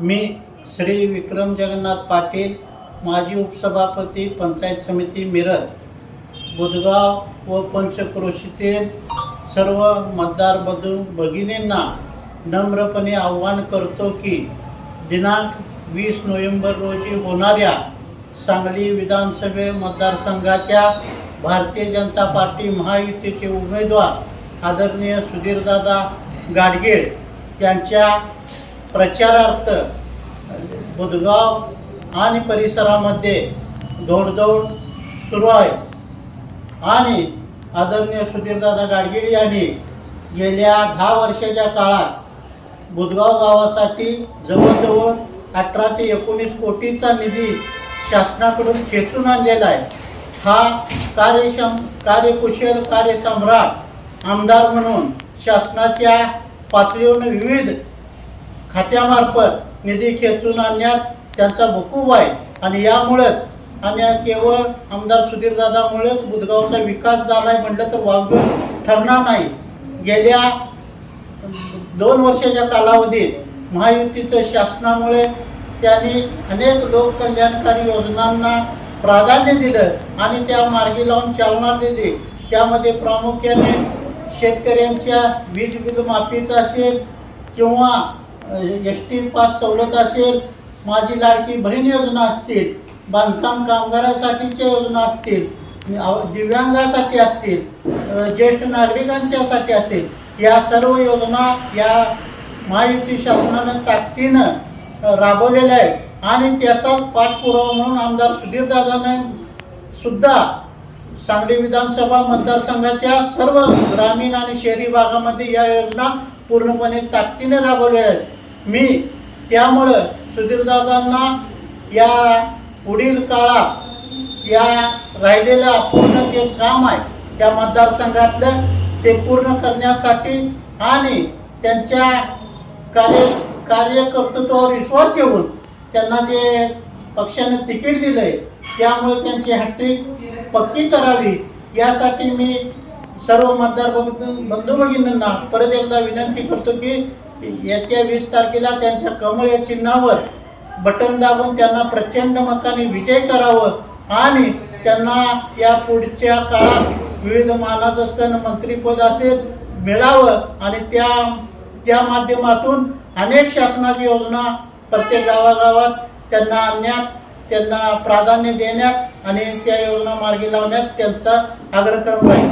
मी श्री विक्रम जगन्नाथ पाटील माजी उपसभापती पंचायत समिती मिरज बुधगाव व पंचक्रोशीतील सर्व मतदार बंधू भगिनींना नम्रपणे आव्हान करतो की दिनांक वीस नोव्हेंबर रोजी होणाऱ्या सांगली विधानसभे मतदारसंघाच्या भारतीय जनता पार्टी महायुतीचे उमेदवार आदरणीय सुधीरदादा गाडगीळ यांच्या प्रचारार्थ बुधगाव आणि परिसरामध्ये दौडदौड सुरू आहे. आणि आदरणीय सुधीरदादा गाडगीळ यांनी गेल्या दहा वर्षाच्या काळात बुधगाव गावासाठी जवळजवळ अठरा ते एकोणीस कोटीचा निधी शासनाकडून खेचून आणलेला आहे. हा कार्यक्षम कार्यकुशल कार्यसम्राट आमदार म्हणून शासनाच्या पातळीवर विविध खात्यामार्फत निधी खेचून आणण्यात त्यांचा भूकूब आहे. आणि यामुळेच आणि केवळ आमदार सुधीरदादामुळेच बुधगावचा विकास झाला आहे म्हटलं तर वावगं ठरणार नाही. गेल्या दोन वर्षाच्या कालावधीत महायुतीचं शासनामुळे त्यांनी अनेक लोककल्याणकारी योजनांना प्राधान्य दिलं आणि त्या मार्गी लावून चालना दिली. त्यामध्ये प्रामुख्याने शेतकऱ्यांच्या वीज बिल माफीचं असेल किंवा एस टी पास सवलत असेल माझी लाडकी बहीण योजना असतील बांधकाम कामगारासाठीच्या योजना असतील दिव्यांगासाठी असतील ज्येष्ठ नागरिकांच्यासाठी असतील या सर्व योजना या महायुती शासनानं ताकदीनं राबवलेल्या आहेत. आणि त्याचाच पाठपुरावा म्हणून आमदार सुधीरदादानं सुद्धा सांगली विधानसभा मतदारसंघाच्या सर्व ग्रामीण आणि शहरी भागामध्ये या योजना पूर्णपणे ताकदीने राबवलेल्या आहेत. मी त्यामुळं सुधीरदादांना या पुढील काळात या राहिलेलं पूर्ण जे काम आहे त्या मतदारसंघातलं ते पूर्ण करण्यासाठी आणि त्यांच्या कार्य कार्यकर्तृत्वावर विश्वास घेऊन त्यांना जे पक्षाने तिकीट दिलं आहे त्यामुळे त्यांची हॅट्रिक पक्की करावी. यासाठी मी सर्व मतदार बंधू बंधू भगिनींना परत एकदा विनंती करतो की येत्या वीस तारखेला त्यांच्या कमळ या चिन्हावर बटन दाबून त्यांना प्रचंड मताने विजय करावं आणि त्यांना या पुढच्या काळात विविध मानाचं असताना मंत्रीपद असेल मिळावं आणि त्या त्या माध्यमातून अनेक शासनाची योजना प्रत्येक गावागावात त्यांना आणण्यात त्यांना प्राधान्य देण्यात आणि त्या योजना मार्गी लावण्यात त्यांचा आग्रह राहील.